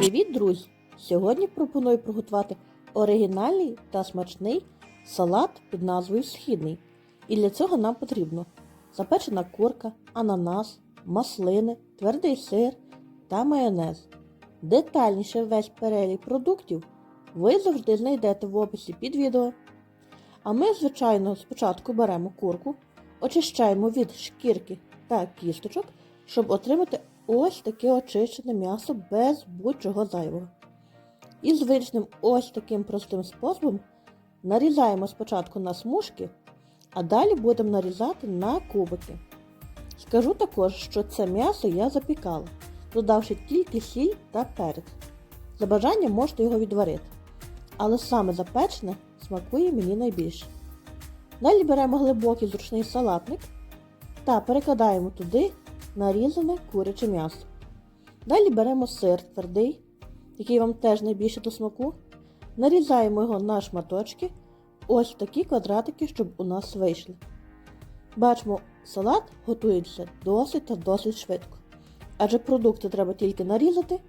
Привіт, друзі! Сьогодні пропоную приготувати оригінальний та смачний салат під назвою Східний. І для цього нам потрібно запечена курка, ананас, маслини, твердий сир та майонез. Детальніше весь перелік продуктів ви завжди знайдете в описі під відео. А ми, звичайно, спочатку беремо курку, очищаємо від шкірки та кісточок, щоб отримати ось таке очищене м'ясо без будь-чого зайвого. І звичним ось таким простим способом нарізаємо спочатку на смужки, а далі будемо нарізати на кубики. Скажу також, що це м'ясо я запікала, додавши тільки сіль та перець. За бажанням можете його відварити. Але саме запечене смакує мені найбільше. Далі беремо глибокий зручний салатник та перекладаємо туди нарізане куряче м'ясо. Далі беремо сир твердий, який вам теж найбільше до смаку. Нарізаємо його на шматочки, ось такі квадратики, щоб у нас вийшли. Бачимо, салат готується досить та досить швидко, адже продукти треба тільки нарізати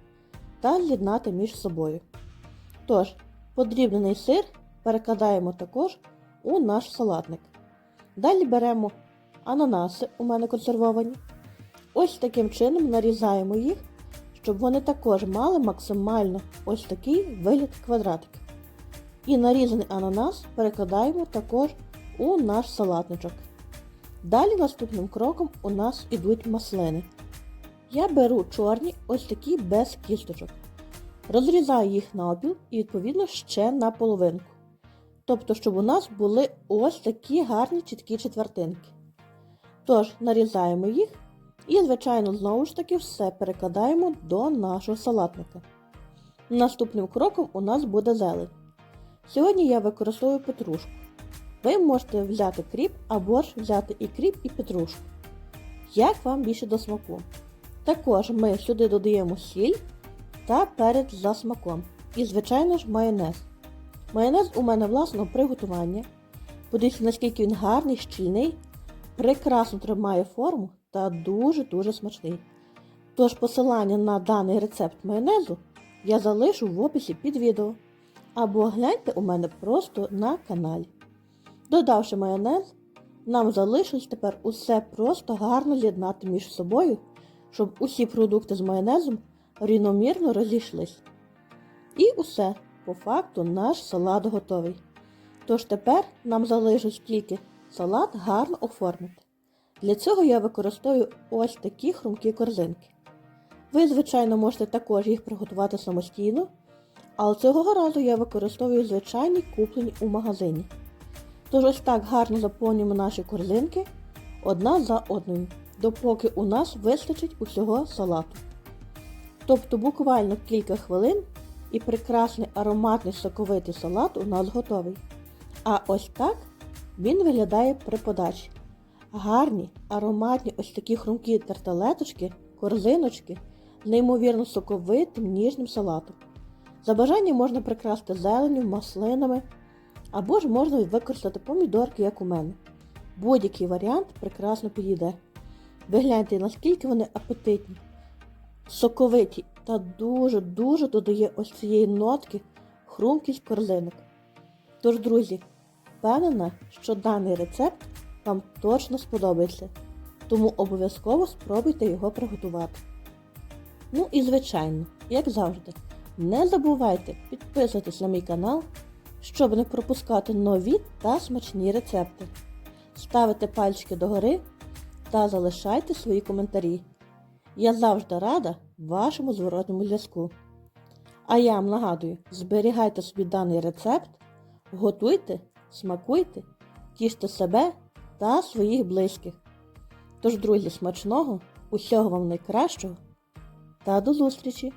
та з'єднати між собою. Тож, подрібнений сир перекладаємо також у наш салатник. Далі беремо ананаси, у мене консервовані. Ось таким чином нарізаємо їх, щоб вони також мали максимально ось такий вигляд квадратик. І нарізаний ананас перекладаємо також у наш салатничок. Далі наступним кроком у нас ідуть маслини. Я беру чорні ось такі без кісточок. Розрізаю їх на опіл і, відповідно, ще на половинку. Тобто, щоб у нас були ось такі гарні чіткі четвертинки. Тож, нарізаємо їх і, звичайно, знову ж таки все перекладаємо до нашого салатника. Наступним кроком у нас буде зелень. Сьогодні я використовую петрушку. Ви можете взяти кріп або ж взяти і кріп, і петрушку. Як вам більше до смаку. Також ми сюди додаємо сіль та перець за смаком. І, звичайно ж, майонез. Майонез у мене власного приготування. Подивіться, наскільки він гарний, щільний, прекрасно тримає форму та дуже-дуже смачний. Тож посилання на даний рецепт майонезу я залишу в описі під відео. Або гляньте у мене просто на каналі. Додавши майонез, нам залишилось тепер усе просто гарно з'єднати між собою, щоб усі продукти з майонезом рівномірно розійшлись. І усе, по факту, наш салат готовий. Тож тепер нам залишилось тільки салат гарно оформити. Для цього я використовую ось такі хрумкі корзинки. Ви, звичайно, можете також їх приготувати самостійно, але цього разу я використовую звичайні куплені у магазині. Тож ось так гарно заповнюємо наші корзинки одна за одною, допоки у нас вистачить усього салату. Тобто буквально кілька хвилин і прекрасний ароматний соковитий салат у нас готовий. А ось так він виглядає при подачі. Гарні, ароматні ось такі хрумкі тарталеточки, корзиночки з неймовірно соковитим ніжним салатом. За бажанням можна прикрасти зеленю, маслинами, або ж можна використати помідорки, як у мене. Будь-який варіант прекрасно підійде. Ви гляньте, наскільки вони апетитні, соковиті та дуже-дуже додає ось цієї нотки хрумкість корзинок. Тож, друзі, впевнена, що даний рецепт вам точно сподобається, тому обов'язково спробуйте його приготувати. Ну і звичайно, як завжди, не забувайте підписуватись на мій канал, щоб не пропускати нові та смачні рецепти. Ставите пальчики догори та залишайте свої коментарі. Я завжди рада вашому зворотному зв'язку. А я вам нагадую, зберігайте собі даний рецепт, готуйте, смакуйте, тіште себе та своїх близьких. Тож, друзі, смачного, усього вам найкращого та до зустрічі!